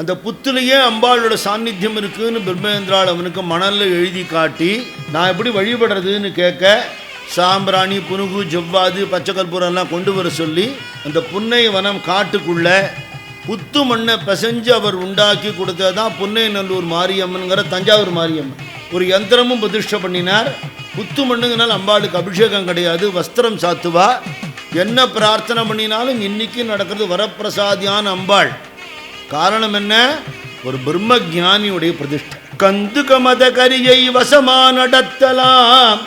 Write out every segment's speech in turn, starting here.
அந்த புத்துலேயே அம்பாளோட சாநித்தியம் இருக்குதுன்னு பிரம்மேந்திரால் அவனுக்கு மணலில் எழுதி காட்டி நான் எப்படி வழிபடுறதுன்னு கேட்க சாம்பிராணி புனுகு ஜவ்வாது பச்சை கற்பூரம்லாம் கொண்டு வர சொல்லி அந்த புன்னை வனம் காட்டுக்குள்ள புத்து மண்ணை பிசைஞ்சு அவர் உண்டாக்கி கொடுத்ததான் புன்னை நல்லூர் மாரியம்மனுங்கிற தஞ்சாவூர் மாரியம்மன். ஒரு யந்திரமும் பிரதிஷ்டை பண்ணினார். புத்து மண்ணுங்கனால அம்பாளுக்கு அபிஷேகம் கிடையாது வஸ்திரம் சாத்துவா. என்ன பிரார்த்தனை பண்ணினாலும் இன்னைக்கு நடக்கிறது வரப்பிரசாதியான அம்பாள். காரணம் என்ன? ஒரு பிரம்ம ஜானியுடைய பிரதிஷ்டை. கந்து கமத கரியை வசமா நடத்தலாம்.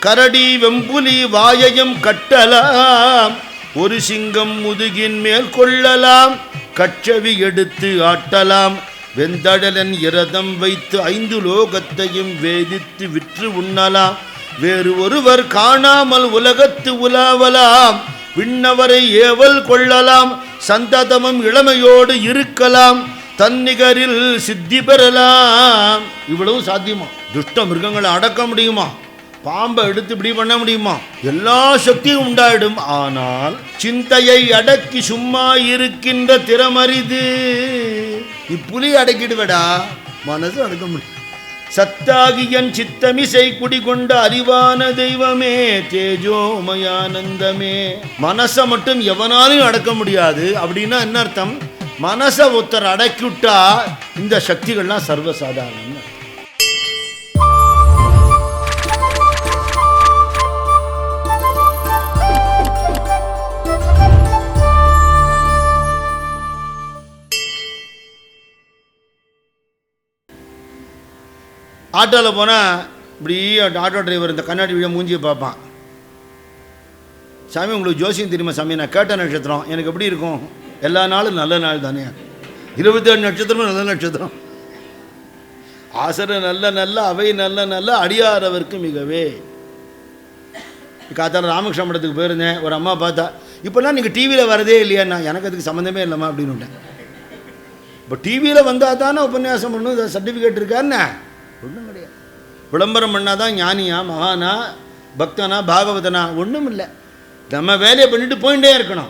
கரடி வெம்புலி வாயையும் கட்டலாம். ஒரு சிங்கம் முதுகின் மேல் கொள்ளலாம். கச்சவி எடுத்து ஆட்டலாம். வெந்தடலன் இரதம் வைத்து ஐந்து லோகத்தையும் வேதித்து விற்று உண்ணலாம். வேறு ஒருவர் காணாமல் உலகத்து உலாவலாம். விண்ணவரை ஏவல் கொள்ளலாம். சந்ததமும் இளமையோடு இருக்கலாம். தன்னிகரில் சித்தி பெறலாம். இவ்வளவு சாத்தியமா? துஷ்ட மிருகங்களை அடக்க முடியுமா? பாம்பை எடுத்து இப்படி பண்ண முடியுமா? எல்லா சக்தியும் உண்டாயிடும். ஆனால் சிந்தையை அடக்கி சும்மா இருக்கின்ற திறமரிது இப்புலி அடக்கிடுவடா? மனசு அடக்க முடியும். சத்தாகியன் சித்தமிசை குடிகொண்ட அறிவான தெய்வமே தேஜோமயானந்தமே. மனசை மட்டும் எவனாலும் அடக்க முடியாது. அப்படின்னா என்ன அர்த்தம்? மனசை ஒருத்தர் அடக்கிவிட்டா இந்த சக்திகள்லாம் சர்வசாதாரணம். ஆட்டோவில் போனால் இப்படி ஆட்டோ டிரைவர் இந்த கண்ணாடி வீடியோ மூஞ்சியை பார்ப்பான். சாமி உங்களுக்கு ஜோசியம் தெரியுமா சாமி? நான் கேட்ட நட்சத்திரம். எனக்கு எப்படி இருக்கும்? எல்லா நாளும் நல்ல நாள் தானே. இருபத்தேழு நட்சத்திரமும் நல்ல நட்சத்திரம். ஆசர நல்ல நல்ல அவை நல்ல நல்ல அடியாரவர்க்கு மிகவே. காத்தால ராமகிருஷ்ண மடத்துக்கு போயிருந்தேன். ஒரு அம்மா பார்த்தா இப்போல்லாம் நீங்கள் டிவியில் வரதே இல்லையா? நான் எனக்கு அதுக்கு சம்மந்தமே இல்லைம்மா அப்படின்னு விட்டேன். இப்போ டிவியில் வந்தால் தானே உபன்யாசம் பண்ணணும்? சர்டிஃபிகேட் இருக்கான்னு ஒன்றும் விளம்பரம் பண்ணால் தான் ஞானியா மகானா பக்தனா பாகவதனா? ஒன்றும் இல்லை நம்ம வேலையை பண்ணிட்டு போயிட்டே இருக்கணும்.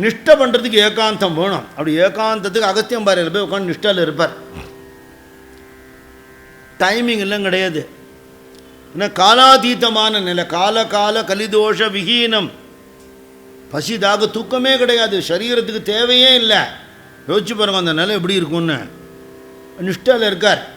நிஷ்டை பண்ணுறதுக்கு ஏகாந்தம் வேணும். அப்படி ஏகாந்தத்துக்கு அகத்தியம் பாறையில் போய் உட்காந்து நிஷ்டாவில் இருப்பார். டைமிங் எல்லாம் கிடையாது. ஏன்னா காலாதீதமான நிலை. கால கால கலிதோஷ விஹீனம். பசிதாக தூக்கமே கிடையாது. சரீரத்துக்கு தேவையே இல்லை. யோசிச்சு பாருங்க அந்த நிலை எப்படி இருக்கும்னு. நிஷ்டாவில் இருக்கார்.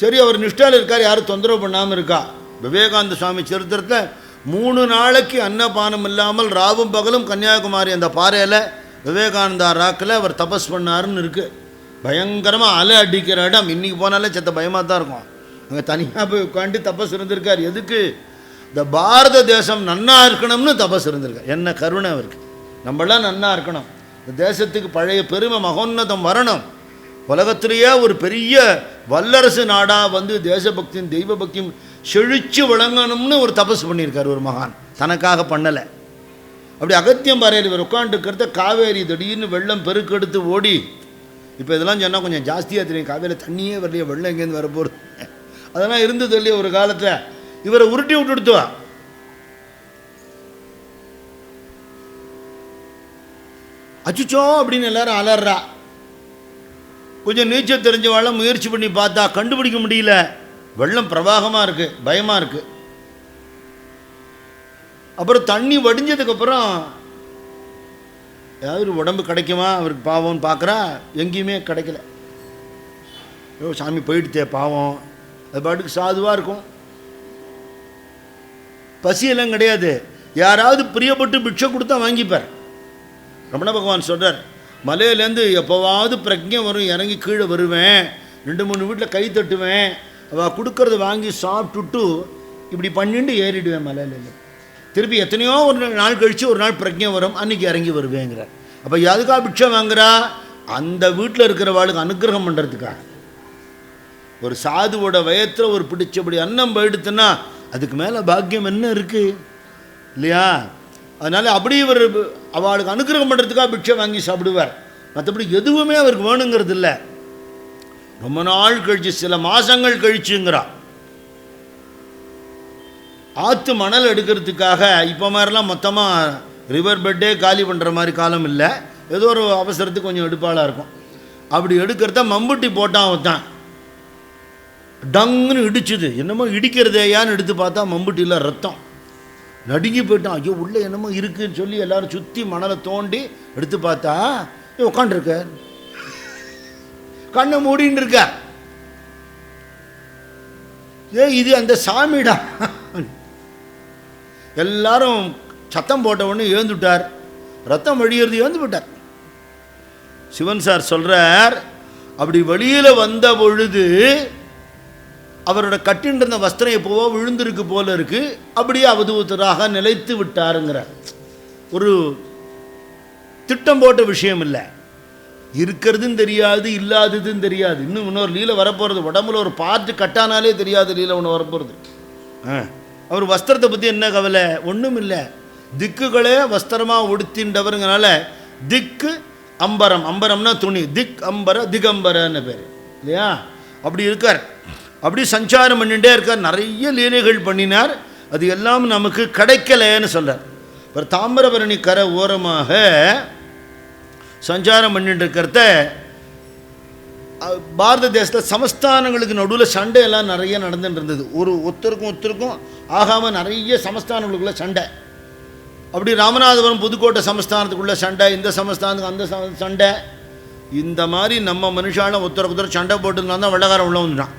சரி அவர் நிஷ்டாவில் இருக்கார் யாரும் தொந்தரவு பண்ணாமல் இருக்கா? விவேகானந்த சுவாமி சரித்திரத்தில் மூணு நாளைக்கு அன்னபானம் இல்லாமல் ராவும் பகலும் கன்னியாகுமரி அந்த பாறையில் விவேகானந்தா ராக்கில் அவர் தபஸ் பண்ணாருன்னு இருக்குது பயங்கரமாக அலை அடிக்கிற இடம். இன்றைக்கி போனாலே செத்த பயமாக தான் இருக்கும். அங்கே தனியாக போய் உட்காந்து தபஸ் இருந்திருக்கார். எதுக்கு? இந்த பாரத தேசம் நன்னா இருக்கணும்னு தபஸ் இருந்திருக்கார். என்ன கருணை அவருக்கு. நம்மளாம் நன்னா இருக்கணும். இந்த தேசத்துக்கு பழைய பெருமை மகோன்னதம் வரணும். உலகத்திலேயே ஒரு பெரிய வல்லரசு நாடாக வந்து தேசபக்தியும் தெய்வ பக்தியும் செழிச்சு விளங்கணும்னு ஒரு தபஸ் பண்ணியிருக்கார் ஒரு மகான். தனக்காக பண்ணலை. அப்படி அகத்தியம் பாறையில் இவர் உட்காந்துருக்கிறத காவேரி திடீர்னு வெள்ளம் பெருக்கெடுத்து ஓடி இப்போ இதெல்லாம் சொன்னால் கொஞ்சம் ஜாஸ்தியாக தெரியும். காவேரியில் தண்ணியே வரலையே வெள்ளம் எங்கேருந்து வரப்போகுது அதெல்லாம் இருந்தது இல்லையா ஒரு காலத்தில். இவரை உருட்டி விட்டுடுத்துவா அச்சுச்சோ அப்படின்னு எல்லாரும் அலறா. கொஞ்சம் நீச்சல் தெரிஞ்சவாழ முயற்சி பண்ணி பார்த்தா கண்டுபிடிக்க முடியல. வெள்ளம் பிரவாகமாக இருக்குது பயமாக இருக்குது அப்புறம் தண்ணி வடிஞ்சதுக்கப்புறம் ஏதாவது ஒரு உடம்பு கிடைக்குமா? அவருக்கு பாவம்னு பார்க்குறா எங்கேயுமே கிடைக்கல. ஐயோ சாமி போயிடுத்தே பாவம். அது பாட்டுக்கு சாதுவாக இருக்கும். பசியெல்லாம் கிடையாது. யாராவது பிரியப்பட்டு பிக்ஷை கொடுத்தா வாங்கிப்பார். ரமண பகவான் சொல்கிறார் மலையிலேருந்து எப்போவாவது பிரஜை வரும் இறங்கி கீழே வருவேன். ரெண்டு மூணு வீட்டில் கை தட்டுவேன். அவள் கொடுக்கறத வாங்கி சாப்பிட்டுட்டு இப்படி பண்ணிட்டு ஏறிடுவேன் மலையிலேருந்து. திருப்பி எத்தனையோ ஒரு நாள் கழித்து ஒரு நாள் பிரஜை வரும் அன்றைக்கி இறங்கி வருவேங்கிறார் அப்போ எதுக்காக பிட்சை வாங்குறா? அந்த வீட்டில் இருக்கிறவாளுக்கு அனுகிரகம் பண்ணுறதுக்காக ஒரு சாதுவோட வயத்தில் ஒரு பிடிச்சபடி அன்னம் போயிடுத்துன்னா அதுக்கு மேலே பாக்கியம் என்ன இருக்குது இல்லையா? அதனால் அப்படி இவர் அவளுக்கு அனுகிரகம் பண்ணுறதுக்காக பிக்ஷை வாங்கி சாப்பிடுவார். மற்றபடி எதுவுமே அவருக்கு வேணுங்கிறது இல்லை ரொம்ப நாள் கழிச்சு சில மாதங்கள் கழிச்சுங்கிறா. ஆற்று மணல் எடுக்கிறதுக்காக இப்போ மாதிரிலாம் மொத்தமாக ரிவர் பெட்டே காலி பண்ணுற மாதிரி காலம் இல்லை. ஏதோ ஒரு அவசரத்துக்கு கொஞ்சம் எடுப்பாளாக இருக்கும். அப்படி எடுக்கிறத மம்புட்டி போட்டான் அவன் டங்குன்னு இடிச்சுது. என்னமோ இடிக்கிறதேயான்னு எடுத்து பார்த்தா மம்புட்டியில் ரத்தம். நடுங்கி போயிட்டான். ஐயோ உள்ளே என்னமோ இருக்குன்னு சொல்லி எல்லாரும் சுற்றி மணலை தோண்டி எடுத்து பார்த்தா உட்காண்டிருக்க கண்ணை மூடின்னு இருக்க. ஏ இது அந்த சாமிடா. எல்லாரும் சத்தம் போட்ட உடனே ஏந்துட்டார் ரத்தம் வழியிறது எழுந்து விட்டார் சிவன் சார் சொல்றார் அப்படி வெளியில் வந்த பொழுது அவரோட கட்டின்னு இருந்த வஸ்திரம் எப்போவோ விழுந்திருக்கு போல இருக்கு. அப்படியே அவதூத்தராக நிலைத்து விட்டாருங்கிறார். ஒரு திட்டம் போட்ட விஷயம் இல்லை. இருக்கிறதும் தெரியாது இல்லாததும் தெரியாது. இன்னும் இன்னொரு லீலை வரப்போகிறது உடம்புல ஒரு பார்ட்டு கட்டானாலே தெரியாது லீலை ஒன்று வரப்போகிறது ஆ அவர் வஸ்திரத்தை பற்றி என்ன கவலை? ஒன்றும் இல்லை. திக்குகளே வஸ்திரமாக உடுத்தின்றவருங்கனால திக்கு அம்பரம். அம்பரம்னா துணி. திக் அம்பர திகம்பரன்னு பேர். இல்லையா? அப்படி இருக்கார். அப்படி சஞ்சாரம் பண்ணிகிட்டே இருக்கார் நிறைய லீலைகள் பண்ணினார். அது எல்லாம் நமக்கு கிடைக்கலன்னு சொல்கிறார் ஒரு தாமிரபரணி கரை ஓரமாக சஞ்சாரம் பண்ணிட்டு இருக்கிறத பாரத தேசத்தில் சமஸ்தானங்களுக்கு நடுவில் சண்டை எல்லாம் நிறைய நடந்துட்டு இருந்தது. ஒரு ஒருத்தருக்கும் ஒருத்தருக்கும் ஆகாமல் நிறைய சமஸ்தானங்களுக்குள்ள சண்டை. அப்படி ராமநாதபுரம் புதுக்கோட்டை சமஸ்தானத்துக்குள்ள சண்டை இந்த சமஸ்தானத்துக்கு அந்த சண்டை. இந்த மாதிரி நம்ம மனுஷாலும் ஒருத்தருக்கு ஒருத்தர் சண்டை போட்டுருந்தா தான் வெள்ளக்காரன் உள்ள வந்துட்டான்.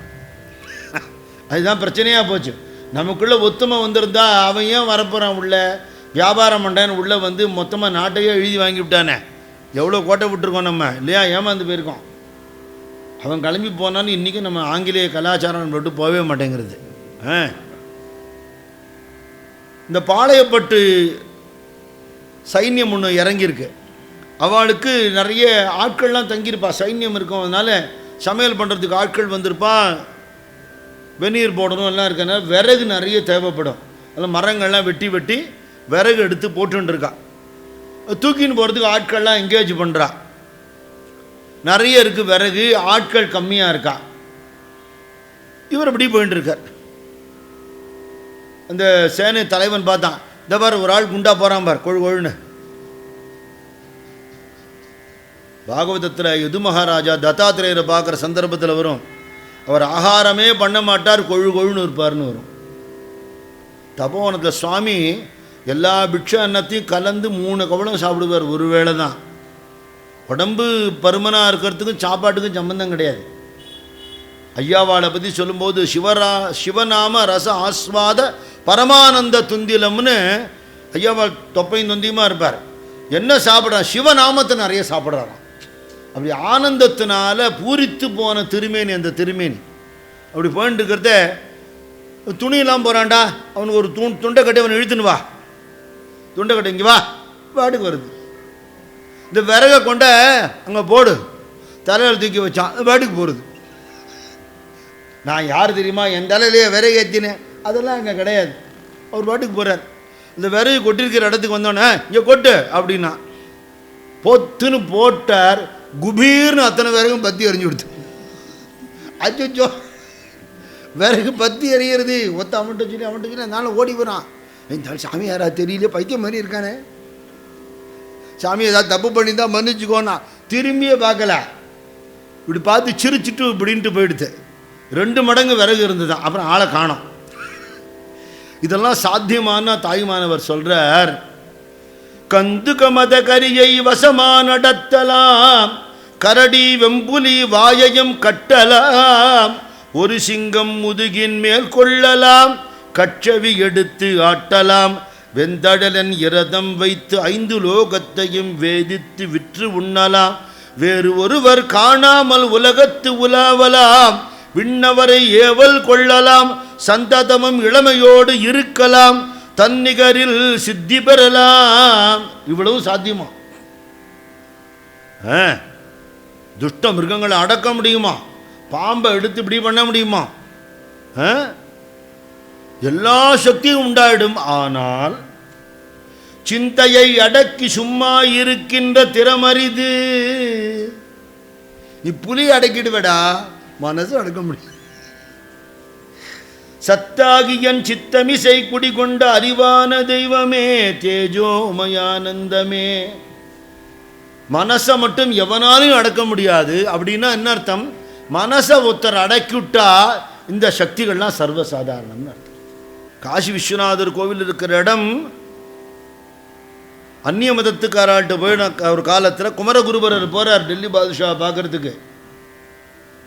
அதுதான் பிரச்சனையாக போச்சு. நமக்குள்ளே ஒத்துமை வந்திருந்தா அவன் ஏன் வரப்போகிறான் உள்ள? வியாபாரம் பண்ணுறேன்னு உள்ளே வந்து மொத்தமாக நாட்டையே எழுதி வாங்கி விட்டானே. எவ்வளோ கோட்டை விட்டுருக்கோம் நம்ம? இல்லையா? ஏமாந்து போயிருக்கோம். அவன் கிளம்பி போனாலும் இன்றைக்கும் நம்ம ஆங்கிலேய கலாச்சாரம் விட்டு போகவே மாட்டேங்கிறது. ஆ? இந்த பாளையப்பட்டு சைன்யம் ஒன்று இறங்கியிருக்கு. அவளுக்கு நிறைய ஆட்கள்லாம் தங்கியிருப்பா. சைன்யம் இருக்கும். அதனால சமையல் பண்ணுறதுக்கு ஆட்கள் வந்திருப்பா. வெந்நீர் போடணும் எல்லாம் இருக்கனால விறகு நிறைய தேவைப்படும். அதில் மரங்கள்லாம் வெட்டி வெட்டி விறகு எடுத்து போட்டுருக்கா தூக்கின்னு போகிறதுக்கு ஆட்கள்லாம் என்கேஜ் பண்ணுறா நிறைய இருக்குது விறகு ஆட்கள் கம்மியாக இருக்கா. இவர் இப்படி போயின்னு இருக்கார் அந்த சேனை தலைவன் பார்த்தான். இந்த பார் ஒரு ஆள் குண்டா போகிறான் பார் கொழு கொழுன்னு. பாகவதத்தில் யது மகாராஜா தத்தாத்திரேயரை பார்க்குற சந்தர்ப்பத்தில் வரும். அவர் ஆகாரமே பண்ண மாட்டார் கொழு கொழுன்னு இருப்பார்னு வரும். தபோவனத்தில் சுவாமி எல்லா பிக்ஷ அன்னத்தையும் கலந்து மூணு கவலம் சாப்பிடுவார் ஒரு வேளை தான். உடம்பு பருமனாக இருக்கிறதுக்கும் சாப்பாட்டுக்கும் சம்பந்தம் கிடையாது. ஐயாவாளை பற்றி சொல்லும்போது சிவரா சிவநாம ரச ஆஸ்வாத பரமானந்த துந்திலம்னு ஐயாவாள் தொப்பையும் தொந்தியுமா இருப்பார். என்ன சாப்பிட்றான்? சிவநாமத்தை நிறைய சாப்பிட்றாராம். அப்படி ஆனந்தத்தினால பூரித்து போன திருமேனி அந்த திருமேனி. அப்படி போயிட்டு இருக்கிறத துணியெல்லாம் போகிறான்டா அவனுக்கு ஒரு துண் துண்டை கட்டி அவனை இழுத்துன்னு வா. துண்டை கட்டி இங்கே வா பாட்டுக்கு வருது. இந்த விறகை கொண்ட அங்கே போடு தலையில் தூக்கி வச்சான் பாட்டுக்கு போகிறது நான் யார் தெரியுமா என் தலையிலேயே விறகு ஏற்றினேன் அதெல்லாம் அங்கே கிடையாது. அவர் பாட்டுக்கு போகிறார் இந்த விறகு கொட்டிருக்கிற இடத்துக்கு வந்தோடனே இங்கே கொட்டு அப்படின்னா. பொத்துன்னு போட்டார் குபீர்னு அத்தனை விறகும் பத்தி எறிஞ்சு கொடுத்து அச்சோ விறகு பத்தி எறிகிறது ஒத்த அவன்கிட்ட சொல்லி அவன்கிட்ட சொல்லி அதனால ஓடி போகிறான் இந்த சாமி யாரா தெரியல பைத்தியம் மாதிரி இருக்கானே. சாமி ஏதாவது தப்பு பண்ணியிருந்தா மன்னிச்சுக்கோன்னா. திரும்பியே பார்க்கல. இப்படி பார்த்து சிரிச்சிட்டு இப்படின்ட்டு போயிடுது. ரெண்டு மடங்கு விறகு இருந்தது. அப்புறம் ஆளை காணும். இதெல்லாம் சாத்தியமான தாய்மானவர் சொல்கிறார் கந்து கமத கரியை வசமா நடத்தலாம் கரடி வெம்புலி வாயையும் கட்டலாம். ஒரு சிங்கம் முதுகின் மேல் கொள்ளலாம். கச்சவி எடுத்து ஆட்டலாம். வெந்தடலன் இரதம் வைத்து ஐந்து லோகத்தையும் வேதித்து விற்று உண்ணலாம். வேறு ஒருவர் காணாமல் உலகத்து உலாவலாம். விண்ணவரை ஏவல் கொள்ளலாம். சந்ததமும் இளமையோடு இருக்கலாம். தன்னிகரில் சித்தி பெறலாம். இவ்வளவு சாத்தியமா? ஆ, துஷ்ட மிருகங்களை அடக்க முடியுமா? பாம்பை எடுத்து இப்படி பண்ண முடியுமா? எல்லா சக்தியும் உண்டாயிடும். ஆனால் சிந்தையை அடக்கி சும்மா இருக்கின்ற திறமரிது நீ புலி அடக்கிடுவடா. மனசு அடக்க முடியும். சத்தாகியன் சித்தமிசை குடிகொண்ட அறிவான தெய்வமே தேஜோமயானந்தமே. மனசை மட்டும் எவனாலையும் அடக்க முடியாது. அப்படின்னா என்ன அர்த்தம்? மனசை ஒருத்தர் அடக்கிவிட்டா இந்த சக்திகள்லாம் சர்வசாதாரணம்னு அர்த்தம். காசி விஸ்வநாதர் கோவில் இருக்கிற இடம் அந்நிய மதத்துக்காராட்ட போய் நான் ஒரு காலத்தில் குமரகுருபரர் போகிறார் டெல்லி பாதுஷா பார்க்கறதுக்கு.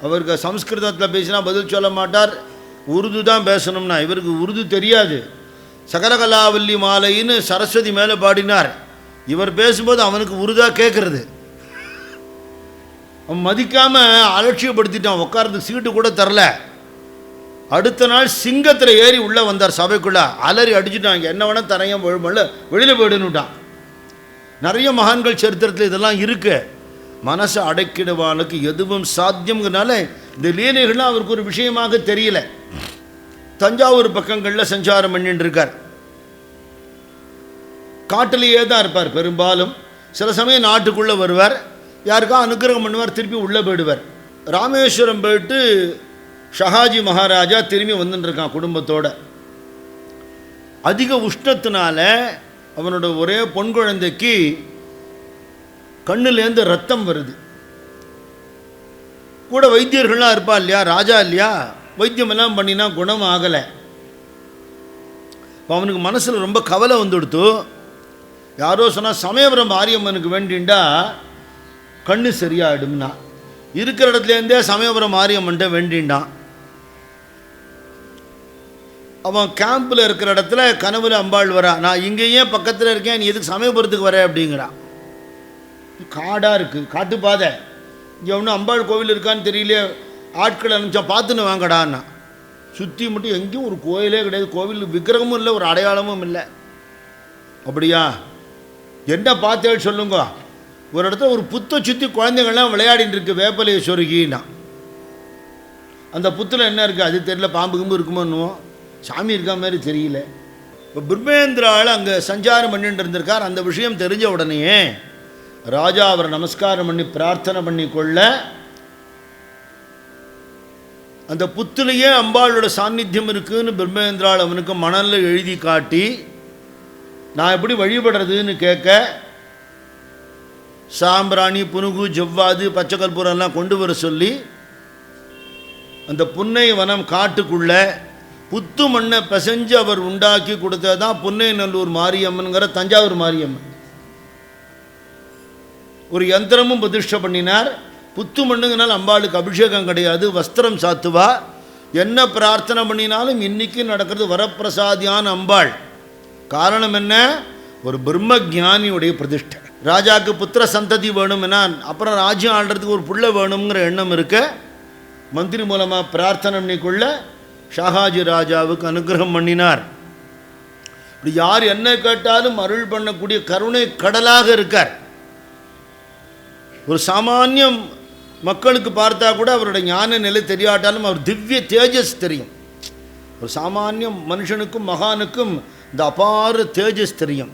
அவருக்கு சம்ஸ்கிருதத்தில் பேசினா பதில் சொல்ல மாட்டார். உருது தான் பேசணும்னா இவருக்கு உருது தெரியாது. சகரகலாவல்லி மாலைன்னு சரஸ்வதி மேலே பாடினார். இவர் பேசும்போது அவனுக்கு உருதாக கேட்குறது அவன் மதிக்காமல் அலட்சியப்படுத்திட்டான் உட்கார்ந்து சீட்டு கூட தரல. அடுத்த நாள் சிங்கத்தில் ஏறி உள்ளே வந்தார் சபைக்குள்ளே. அலறி அடிச்சுட்டாங்க என்ன வேணால் தரையும் விழுமல்ல வெளியில் போயிடுன்னுட்டான். நிறைய மகான்கள் சரித்திரத்தில் இதெல்லாம் இருக்குது மனசை அடைக்கிடுவானுக்கு எதுவும் சாத்தியம்ங்கிறனால இந்த லீலைகள்லாம் அவருக்கு ஒரு விஷயமாக தெரியல. தஞ்சாவூர் பக்கங்களில் சஞ்சாரம் பண்ணிட்டு இருக்கார் காட்டிலேயே தான் இருப்பார் பெரும்பாலும். சில சமயம் நாட்டுக்குள்ளே வருவார். யாருக்கா அனுக்கிரகம் பண்ணுவார் திருப்பி உள்ளே போயிடுவார். ராமேஸ்வரம் போயிட்டு ஷஹாஜி மகாராஜா திரும்பி வந்துட்டு இருக்கான் குடும்பத்தோட. அதிக உஷ்ணத்தினால அவனோட ஒரே பொன் குழந்தைக்கு கண்ணுலேருந்து ரத்தம் வருது. கூட வைத்தியர்கள்லாம் இருப்பா இல்லையா? ராஜா இல்லையா? வைத்தியமெல்லாம் பண்ணினா குணம் ஆகலை. இப்போ அவனுக்கு மனசில் ரொம்ப கவலை வந்துடுத்து. யாரோ சொன்னால் சமயபுரம் மாரியம்மனுக்கு வேண்டிண்டா கண்ணு சரியாயிடும்னா. இருக்கிற இடத்துலேருந்தே சமயபுரம் மாரியம்மன்ட்ட வேண்டின்டான் அவன் கேம்பில் இருக்கிற இடத்துல கனவுல அம்பாள் வரா. நான் இங்கேயே பக்கத்தில் இருக்கேன் நீ எதுக்கு சமயபுரத்துக்கு வர? அப்படிங்கிறான். காடாக இருக்குது காட்டுப்பாதை. இங்கே ஒன்றும் அம்பாள் கோவில் இருக்கான்னு தெரியலையே ஆட்களை அனுப்பிச்சா பார்த்துன்னு வாங்கடான்னா. சுற்றி மட்டும் எங்கேயும் ஒரு கோயிலே கிடையாது. கோவில் விக்கிரகமும் இல்லை ஒரு அடையாளமும் இல்லை. அப்படியா? என்ன பார்த்தேன்னு சொல்லுங்க. ஒரு இடத்துல ஒரு புத்தை சுற்றி குழந்தைங்கள்லாம் விளையாடிட்டு இருக்கு வேப்பலையை சொருகின்னா. அந்த புத்தில் என்ன இருக்குது அது தெரியல பாம்பு கும்பு இருக்குமோன்னுவோம் சாமி இருக்கா மாதிரி தெரியல. இப்போ பிரம்மேந்திராள் அங்கே சஞ்சாரம் பண்ணிட்டு இருந்திருக்கார். அந்த விஷயம் தெரிஞ்ச உடனேயே ராஜா அவரை நமஸ்காரம் பண்ணி பிரார்த்தனை பண்ணி கொள்ள அந்த புத்துலேயே அம்பாளோட சாநித்தியம் இருக்குன்னு பிரம்மேந்திரால் அவனுக்கு மணலில் எழுதி காட்டி நான் எப்படி வழிபடுறதுன்னு கேட்க சாம்பிராணி புனுகு ஜவ்வாது பச்சை கற்பூரம்லாம் கொண்டு வர சொல்லி அந்த புன்னை வனம் காட்டுக்குள்ள புத்து மண்ணை பிசைஞ்சு அவர் உண்டாக்கி கொடுத்தது தான் புன்னை நல்லூர் மாரியம்மனுங்கிற தஞ்சாவூர் மாரியம்மன். ஒரு யந்திரமும் பிரதிஷ்டை பண்ணினார். புத்து மண்ணுங்கனால் அம்பாளுக்கு அபிஷேகம் கிடையாது வஸ்திரம் சாத்துவா. என்ன பிரார்த்தனை பண்ணினாலும் இன்னைக்கு நடக்கிறது வரப்பிரசாதியான அம்பாள். காரணம் என்ன? ஒரு பிரம்ம ஞானியுடைய பிரதிஷ்டை. ராஜாக்கு புத்திர சந்ததி வேணும்னா அப்புறம் ராஜ்யம் ஆள்றதுக்கு ஒரு புள்ள வேணுங்கிற எண்ணம் இருக்க மந்திரி மூலமாக பிரார்த்தனை பண்ணிக்கொள்ள ஷாஹாஜி ராஜாவுக்கு அனுகிரகம் பண்ணினார். இப்படி யார் என்ன கேட்டாலும் அருள் பண்ணக்கூடிய கருணை கடலாக இருக்கார். ஒரு சாமானியம் மக்களுக்கு பார்த்தா கூட அவருடைய ஞான நிலை தெரியாட்டாலும் அவர் திவ்ய தேஜஸ் தெரியும். ஒரு சாமானிய மனுஷனுக்கும் மகானுக்கும் இந்த அபார தேஜஸ் தெரியும்.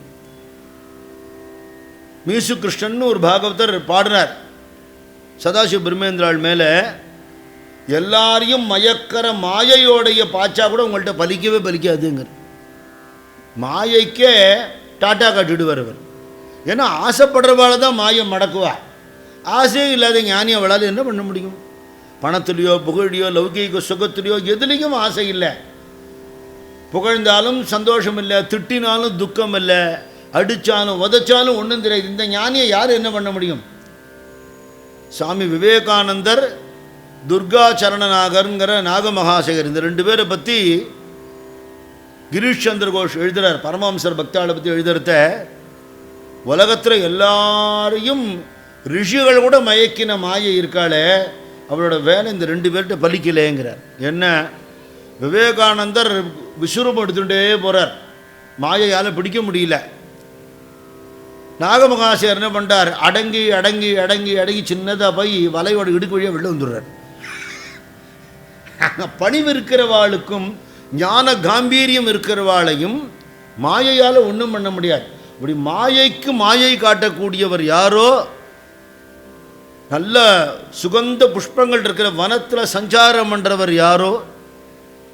மீசு கிருஷ்ணன் ஒரு பாகவதர் பாடினார் சதாசிவ பிரம்மேந்திராள் மேலே எல்லாரையும் மயக்கிற மாயையோடைய பாய்ச்சா கூட உங்கள்கிட்ட பலிக்கவே பலிக்காதுங்கிற. மாயைக்கே டாட்டா காட்டிடுவார் அவர். ஏன்னா ஆசைப்படுறவாள் தான் மாயம் மடக்குவா. ஆசையே இல்லாத ஞானி அவளால் என்ன பண்ண முடியும்? பணத்துலேயோ புகழிலையோ லௌகீக சுகத்திலையோ எதுலேயும் ஆசை இல்லை. புகழ்ந்தாலும் சந்தோஷம் இல்லை திட்டினாலும் துக்கம் இல்லை அடித்தாலும் உதைச்சாலும் ஒன்றும் தெரியாது. இந்த ஞானியை யார் என்ன பண்ண முடியும்? சுவாமி விவேகானந்தர் துர்கா சரணநாகருங்கிற நாகமகாசேகர். இந்த ரெண்டு பேரை பற்றி கிரீஷ் சந்திர கோஷ் எழுதுகிறார் பரமஹம்சர் பக்தாளை பற்றி எழுதுறத உலகத்தில் எல்லாரையும் ரிஷிகள் கூட மயக்கின மாயை இருக்காளே அவளோட வேலை இந்த ரெண்டு பேர்கிட்ட பலிக்கலேங்கிறார். என்ன? விவேகானந்தர் விஸ்வரூபம் எடுத்துகிட்டே போகிறார் மாயையால் பிடிக்க முடியல. நாகமகாசியர் என்ன பண்ணுறார் அடங்கி அடங்கி அடங்கி அடங்கி சின்னதாக போய் வலையோட இடுக்கு வழியாக வெளில வந்துடுறார். பணிவு இருக்கிறவாளுக்கும் ஞான காம்பீரியம் இருக்கிறவாளையும் மாயையால் ஒன்றும் பண்ண முடியாது. இப்படி மாயைக்கு மாயை காட்டக்கூடியவர் யாரோ? நல்ல சுகந்த புஷ்பங்கள் இருக்கிற வனத்தில் சஞ்சாரம் பண்ணுறவர் யாரோ?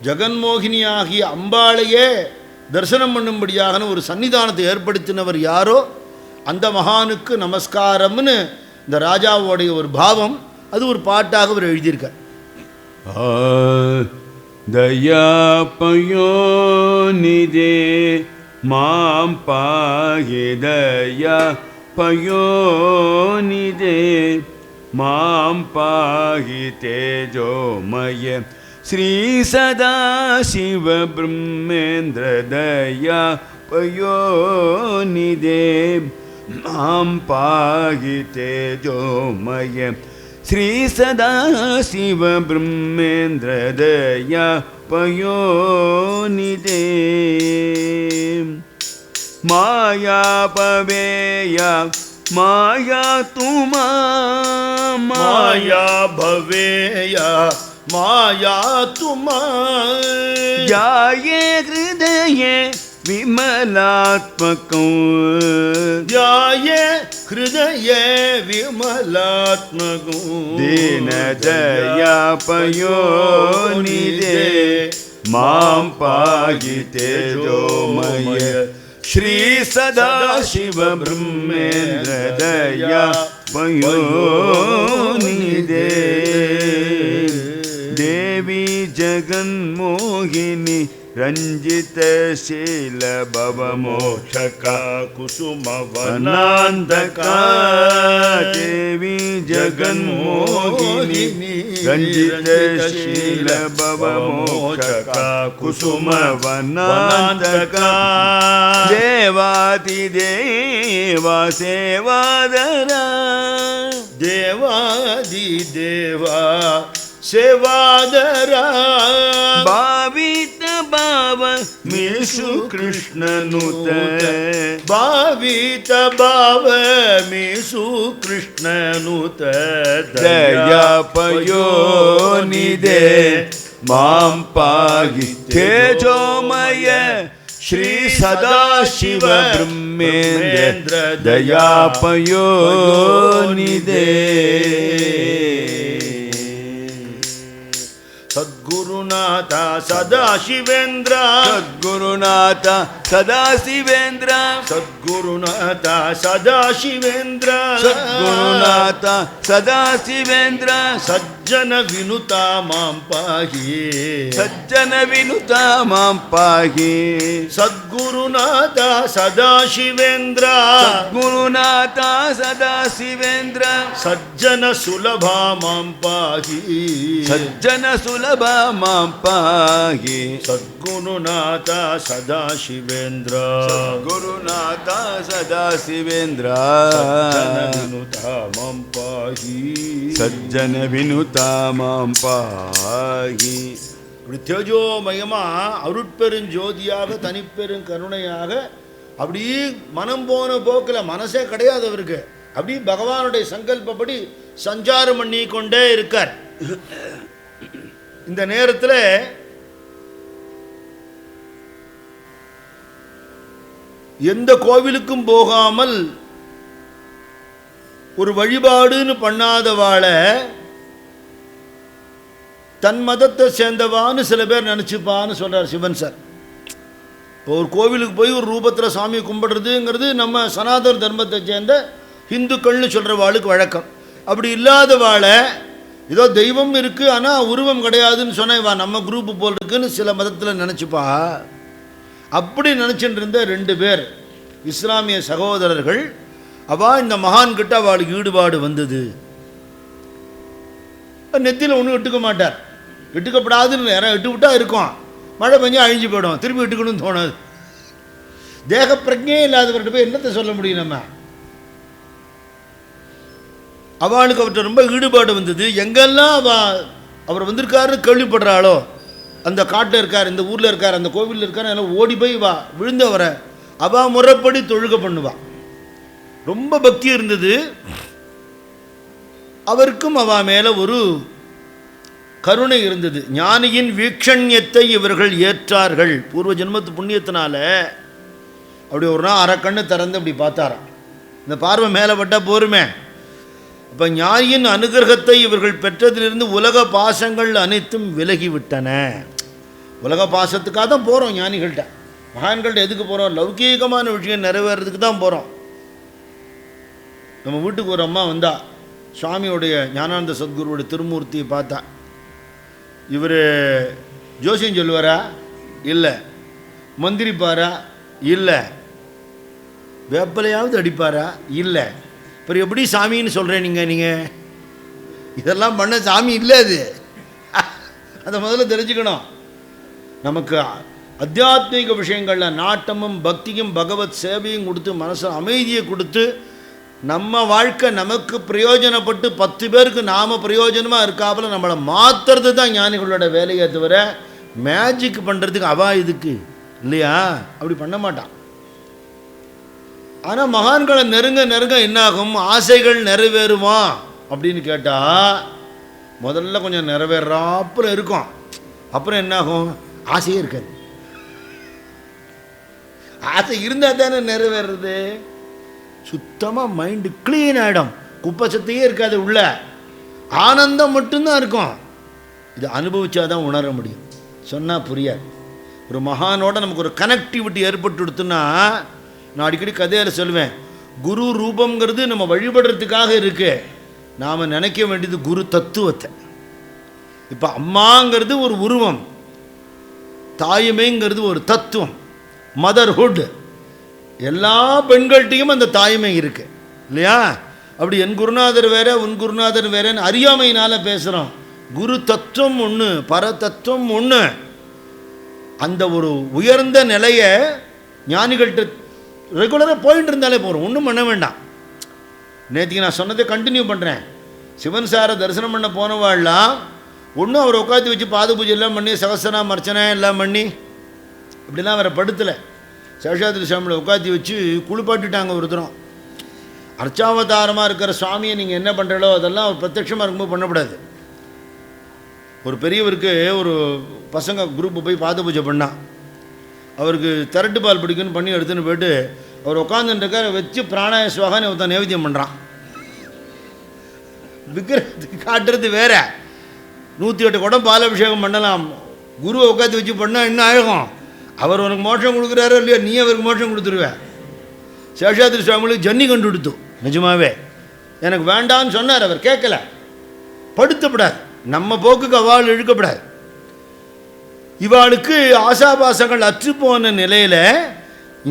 ஜெகன்மோகினி ஆகிய அம்பாளையே தரிசனம் பண்ணும்படியாக ஒரு சன்னிதானத்தை ஏற்படுத்தினவர் யாரோ? அந்த மகானுக்கு நமஸ்காரம்னு இந்த ராஜாவோடைய ஒரு பாவம் அது ஒரு பாட்டாக அவர் எழுதியிருக்கார். தயாபயோ நிதே மாம் பாகே தயா பயோனிதே मां पाहि तेजोमय। श्रीसदाशिवब्रह्मेन्द्रदया पयोनिदे। मां पाहि तेजोमय। श्री सदाशिव ब्रह्मेन्द्रदया पयोनिदे। माया पवेया माया तुमा माया भवेया माया तुमा। जाये विमलात्मक दीन जाये पयो विमलात्मकौ माम माँ जो मैया। श्री सदा शिव ब्रह्मेन्द्र दया पयोनिदे देवी जगन्मोहिनी रञ्जित शील भवमोक्षका कुसुमवनान्दका देवी जगन जगन्मोहिनी। रञ्जित शील सेवा कुसुमवनान्दका देवादि देवा सेवा सेवादरा। भावित भाव मिषु कृष्णनुत ಭಾವಿತ ಭಾವ ಮೇಸು ಕೃಷ್ಣನುತ दया पयोनिदे मां पाहि तेजोमय श्री सदाशिव ब्रह्मेन्द्र दया पयोनिदे ಸದ್ಗುರುನಾಥ ಸದಾ ಶಿವೇಂದ್ರ ಸದ್ಗುರುನಾಥ ಸದಾ ಶಿವೇಂದ್ರ ಸದ್ಗುರುನಾಥ ಸದಾ ಶಿವೇಂದ್ರ ಸದ್ಗುರುನಾಥ ಸದಾ ಶಿವೇಂದ್ರ ಸಜ್ಜನ ವಿನುತ ಮಾಂ ಪಾಹಿ ಸಜ್ಜನ ವಿನುತ ಮಾಂ ಪಾಹಿ ಸದ್ಗುರುನಾಥ ಸದಾ ಶಿವೇಂದ್ರ ಸದ್ಗುರುನಾಥ ಸದಾ ಶಿವೇಂದ್ರ ಸಜ್ಜನ ಸುಲಭ ಮಾಂ ಪಾಹಿ ಸಜ್ಜನ ಸುಲಭ ಮಾಂ ಪಾಹಿ ಸದ್ಗುರುನಾಥ சதா ಶಿವೇಂದ್ರ ಗುರುನಾಥ சதா ಶಿವೇಂದ್ರ ವಿನುತ ಮಾಂ ಪಾಹಿ ಸಜ್ಜನ ವಿನುತ ಮಾಂ ಪಾಹಿ இப்படி தேஜோமயமா அருட்பெருஞ்சோதியாக தனிப்பெரும் கருணையாக அப்படி மனம் போன போக்கில் மனசே கிடையாது அவருக்கு. அப்படி பகவானுடைய சங்கல்பப்படி சஞ்சாரம் பண்ணி கொண்டே இருக்கார். இந்த நேரத்தில் எந்த கோவிலுக்கும் போகாமல் ஒரு வழிபாடுன்னு பண்ணாதவாளை தன் மதத்தை சேர்ந்தவான்னு சில பேர் நினச்சிப்பான்னு சொல்கிறார் சிவன் சார். இப்போ ஒரு கோவிலுக்கு போய் ஒரு ரூபத்தில் சாமி கும்பிடுறதுங்கிறது நம்ம சனாதன தர்மத்தை சேர்ந்த இந்துக்கள்னு சொல்கிற வாளுக்கு வழக்கம். அப்படி இல்லாத வாழை ஏதோ தெய்வம் இருக்குது ஆனால் உருவம் கிடையாதுன்னு சொன்னேன் இவா நம்ம குரூப்பு போல் இருக்குன்னு சில மதத்தில் நினச்சிப்பா. அப்படி நினச்சிட்டு இருந்த ரெண்டு பேர் இஸ்லாமிய சகோதரர்கள் அவா இந்த மகான்கிட்ட அவளுக்கு ஈடுபாடு வந்தது. நெத்தியில் ஒன்றும் இட்டுக்க மாட்டார். இட்டுக்கப்படாதுன்னு யாரும் இட்டு விட்டா இருக்கும். மழை பெஞ்சா அழிஞ்சு போயிடும். திரும்பி இட்டுக்கணும்னு தோணாது. தேக பிரஜையே இல்லாதவர்கிட்ட போய் என்னத்தை சொல்ல முடியும் நம்ம? அவளுக்கு அவர்கிட்ட ரொம்ப ஈடுபாடு வந்தது. எங்கெல்லாம் அவ அவர் வந்திருக்காருன்னு கேள்விப்படுறாளோ அந்த காட்டில் இருக்கார் இந்த ஊரில் இருக்கார் அந்த கோவிலில் இருக்கார் எல்லாம் ஓடி போய் வா விழுந்து அவரை அவ முறைப்படி தொழுக பண்ணுவா. ரொம்ப பக்தி இருந்தது. அவருக்கும் அவ மேலே ஒரு கருணை இருந்தது. ஞானியின் வீக்ஷண்யத்தை இவர்கள் ஏற்றார்கள். பூர்வ ஜென்மத்து புண்ணியத்தினால அப்படி ஒரு நாள் அரைக்கண்ணு திறந்து அப்படி பார்த்தாராம். இந்த பார்வை மேலே போருமே. இப்போ ஞானியின் அனுகிரகத்தை இவர்கள் பெற்றதிலிருந்து உலக பாசங்கள் அனைத்தும் விலகிவிட்டன. உலக பாசத்துக்காக தான் போகிறோம் ஞானிகள்கிட்ட மகான்கள்ட்ட எதுக்கு போகிறோம் லௌகீகமான விஷயம் நிறைவேறதுக்கு தான் போகிறோம் நம்ம வீட்டுக்கு ஒரு அம்மா வந்தா சுவாமியோடைய ஞானானந்த சத்குருவோட திருமூர்த்தியை பார்த்தா. இவர் ஜோசியம் சொல்லுவாரா? இல்லை. மந்திரிப்பாரா? இல்லை. வேப்பலையாவது அடிப்பாரா? இல்லை. அப்புறம் எப்படி சாமின்னு சொல்கிறேன் நீங்கள் நீங்கள் இதெல்லாம் பண்ண சாமி இல்லை அது. அதை முதல்ல தெரிஞ்சுக்கணும். நமக்கு அத்தியாத்மிக விஷயங்களில் நாட்டமும் பக்தியும் பகவத் சேவையும் கொடுத்து மனசு அமைதியை கொடுத்து நம்ம வாழ்க்கை நமக்கு பிரயோஜனப்பட்டு பத்து பேருக்கு நாம் பிரயோஜனமாக இருக்காப்புல நம்மளை மாற்றுறது தான் ஞானிகளோட வேலையை தவிர மேஜிக் பண்ணுறதுக்கு அவா இதுக்கு இல்லையா? அப்படி பண்ண மாட்டான். ஆனால் மகான்களை நெருங்க நெருங்க என்னாகும்? ஆசைகள் நிறைவேறுமா? அப்படின்னு கேட்டால் முதல்ல கொஞ்சம் நிறைவேறாப்புல இருக்கும். அப்புறம் என்னாகும்? ஆசையே இருக்காது. ஆசை இருந்தால் தானே நிறைவேறது சுத்தமாக மைண்டு கிளீன் ஆகிடும் குப்பை சத்தையே இருக்காது உள்ள. ஆனந்தம் மட்டும்தான் இருக்கும். இது அனுபவிச்சாதான் உணர முடியும். சொன்னால் புரியாது. ஒரு மகானோட நமக்கு ஒரு கனெக்டிவிட்டி ஏற்பட்டுடுத்துன்னா நான் அடிக்கடி கதையில் சொல்லுவேன் குரு ரூபங்கிறது நம்ம வழிபடுறதுக்காக இருக்கு. நாம் நினைக்க வேண்டியது குரு தத்துவத்தை. இப்போ அம்மாங்கிறது ஒரு உருவம் தாய்மைங்கிறது ஒரு தத்துவம் மதர்ஹுட் எல்லா பெண்கள்கிட்டையும் அந்த தாய்மை இருக்குது இல்லையா? அப்படி என் குருநாதர் வேற உன் குருநாதர் வேறன்னு அறியாமையினால் பேசுகிறோம் குரு தத்துவம் ஒன்று பரதத்துவம் ஒன்று அந்த ஒரு உயர்ந்த நிலையை ஞானிகள்கிட்ட ரெகுலராக போயிட்டு இருந்தாலே போகிறோம் ஒன்றும் பண்ண வேண்டாம். நேற்றுக்கு நான் சொன்னதை கண்டினியூ பண்ணுறேன் சிவன் சாரை தரிசனம் பண்ண போனவாள்லாம் ஒன்றும் அவர் உட்காந்து வச்சு பாத பூஜை எல்லாம் பண்ணி சகசனா அர்ச்சனை எல்லாம் பண்ணி இப்படிலாம் அவரை படுத்தலை. சேஷாதிரி சாமியில் உட்காந்து வச்சு குளிப்பாட்டிட்டாங்க ஒருத்தரும் அர்ச்சாவதாரமாக இருக்கிற சுவாமியை நீங்கள் என்ன பண்ணுறீங்களோ அதெல்லாம் அவர் பிரத்யட்சமாக இருக்கும்போது பண்ணக்கூடாது. ஒரு பெரியவருக்கு ஒரு பசங்க குரூப்பு போய் பாத பூஜை பண்ணான். அவருக்கு திரட்டு பால் பிடிக்குன்னு பண்ணி எடுத்துன்னு போயிட்டு அவர் உட்காந்துருக்கார வச்சு பிராணாய சுவாகான்னு ஒருத்தன் நைவேத்தியம் பண்ணுறான் விக்கிரத்துக்கு காட்டுறது வேற. நூற்றி எட்டு குடம் பால் அபிஷேகம் பண்ணலாம். குருவை உட்காந்து வச்சு பண்ணால் இன்னும் ஆகும்? அவர் உனக்கு மோஷம் கொடுக்குறாரோ இல்லையோ நீ அவருக்கு மோஷம் கொடுத்துருவ. சேஷாதிரி சுவாமிகளுக்கு ஜன்னி கண்டு கொடுத்து நிஜமாவே. எனக்கு வேண்டான்னு சொன்னார் அவர் கேட்கல. படுத்தப்படாது நம்ம போக்குக்கு அவள் இழுக்கப்படாது. இவாளுக்கு ஆசாபாசங்கள் அற்றுப்போன நிலையில்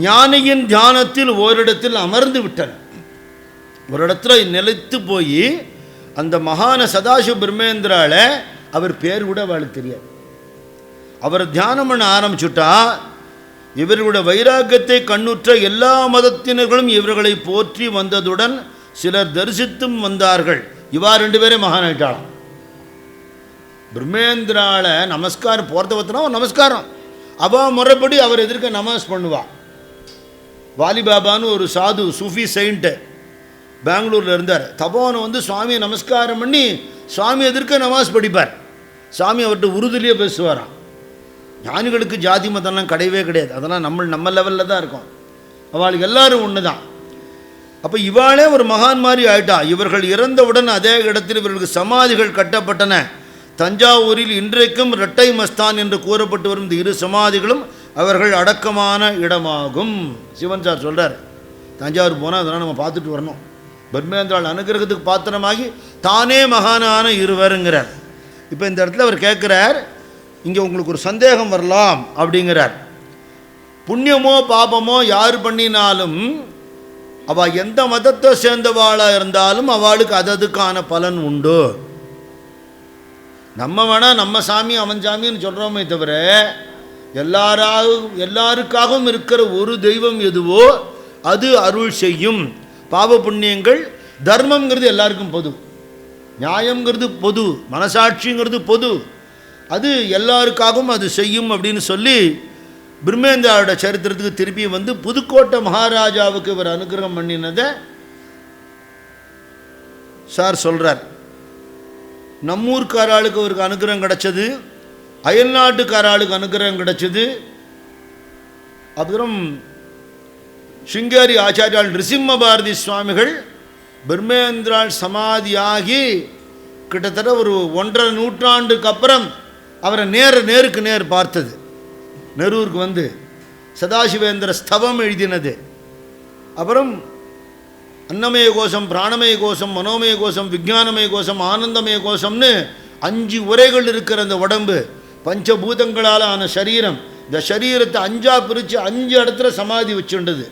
ஞானியின் தியானத்தில் ஓரிடத்தில் அமர்ந்து விட்டன. ஒரு இடத்துல நிலைத்து போய் அந்த மகான சதாசிவ பிரம்மேந்திரால அவர் பேர் கூட அவளுக்கு தெரியாது. அவர் தியானம் பண்ண ஆரம்பிச்சுட்டா இவர்களுடைய வைராக்கியத்தை கண்ணுற்ற எல்லா மதத்தினர்களும் இவர்களை போற்றி வந்ததுடன் சிலர் தரிசித்தும் வந்தார்கள். இவா ரெண்டு பேரே மகான் ஆயிட்டாளாம் பிரம்மேந்திரால நமஸ்காரம் போகிறத பற்றினா நமஸ்காரம். அவள் முறைப்படி அவர் எதிர்க்க நமஸ் பண்ணுவாள் வாலிபாபான்னு ஒரு சாது சூஃபி செயின்ட்டு பெங்களூரில் இருந்தார். தபோனை வந்து சுவாமியை நமஸ்காரம் பண்ணி சுவாமி எதிர்க்க நமாஸ் படிப்பார். சாமி அவர்கிட்ட உறுதியிலேயே பேசுவாராம். ஞானிகளுக்கு ஜாதி மதம்லாம் கிடையவே கிடையாது. அதெல்லாம் நம்ம நம்ம லெவலில் தான் இருக்கும். அவளுக்கு எல்லாரும் ஒன்று தான் அப்போ இவாளே ஒரு மகான் மாதிரி ஆயிட்டா. இவர்கள் இறந்தவுடன் அதே இடத்தில் இவர்களுக்கு சமாதிகள் கட்டப்பட்டன. தஞ்சாவூரில் இன்றைக்கும் இரட்டை மஸ்தான் என்று கூறப்பட்டு வரும் இந்த இரு சமாதிகளும் அவர்கள் அடக்கமான இடமாகும். சிவன் சார் சொல்கிறார் தஞ்சாவூர் போனால் அதெல்லாம் நம்ம பார்த்துட்டு வரணும். பத்மேந்திராள் அனுகிரகத்துக்கு பாத்திரமாகி தானே மகானான இருவருங்கிறார். இப்போ இந்த இடத்துல அவர் கேட்குறார் இங்கே உங்களுக்கு ஒரு சந்தேகம் வரலாம் அப்படிங்கிறார். புண்ணியமோ பாபமோ யார் பண்ணினாலும் அவள் எந்த மதத்தை சேர்ந்தவாளாக இருந்தாலும் அவளுக்கு அததுக்கான பலன் உண்டு. நம்ம வேணால் நம்ம சாமி அவன் சாமின்னு சொல்கிறோமே தவிர எல்லாராகவும் எல்லாருக்காகவும் இருக்கிற ஒரு தெய்வம் எதுவோ அது அருள் செய்யும். பாவ புண்ணியங்கள் தர்மங்கிறது எல்லாருக்கும் பொது. நியாயங்கிறது பொது. மனசாட்சிங்கிறது பொது. அது எல்லாருக்காகவும் அது செய்யும் அப்படின்னு சொல்லி பிரம்மேந்திராவோட சரித்திரத்துக்கு திருப்பி வந்து புதுக்கோட்டை மகாராஜாவுக்கு இவர் அனுகிரகம் பண்ணினதை சார் சொல்கிறார் நம்மூர்க்கார ஆளுக்கு அவருக்கு அனுகிரகம் கிடச்சது. அயல்நாட்டுக்கார ஆளுக்கு அனுகிரகம் கிடச்சது. அப்புறம் சிங்கேரி ஆச்சாரியால் நிருசிம்ம பாரதி சுவாமிகள் பிரம்மேந்திரால் சமாதியாகி கிட்டத்தட்ட ஒரு ஒன்றரை நூற்றாண்டுக்கு அப்புறம் அவரை நேர நேருக்கு நேர் பார்த்தது. நெரூருக்கு வந்து சதாசிவேந்திர ஸ்தவம் எழுதினது. அப்புறம் அன்னமய கோஷம் பிராணமய கோஷம் மனோமய கோஷம் விஞ்ஞானமய கோஷம் ஆனந்தமய கோஷம்னு அஞ்சு உரைகள் இருக்கிற அந்த உடம்பு பஞ்சபூதங்களால் ஆன சரீரம் இந்த சரீரத்தை அஞ்சாக பிரித்து அஞ்சு இடத்துல சமாதி வச்சுண்டது.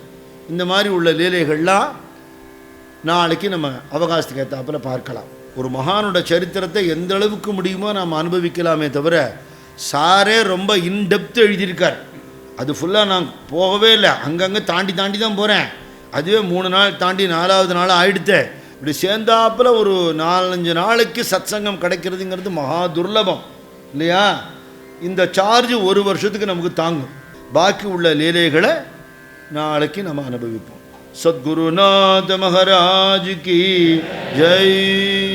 இந்த மாதிரி உள்ள லீலைகள்லாம் நாளைக்கு நம்ம அவகாசத்துக்கு ஏற்றாப்புல பார்க்கலாம். ஒரு மகானோட சரித்திரத்தை எந்த அளவுக்கு முடியுமோ நாம் அனுபவிக்கலாமே தவிர சாரே ரொம்ப இன்டெப்த் எழுதியிருக்கார். அது ஃபுல்லாக நான் போகவே இல்லை. அங்கங்கே தாண்டி தாண்டி தான் போகிறேன் அதுவே மூணு நாள் தாண்டி நாலாவது நாள் ஆயிடுத்தே. இப்படி சேர்ந்தாப்புல ஒரு நாலஞ்சு நாளைக்கு சத்சங்கம் கிடைக்கிறதுங்கிறது மகா துர்லபம். இல்லையா? இந்த சார்ஜ் ஒரு வருஷத்துக்கு நமக்கு தாங்கும். பாக்கி உள்ள லீலைகளை நாளைக்கு நம்ம அனுபவிப்போம். சத்குருநாத மகாராஜ் கி ஜெய்.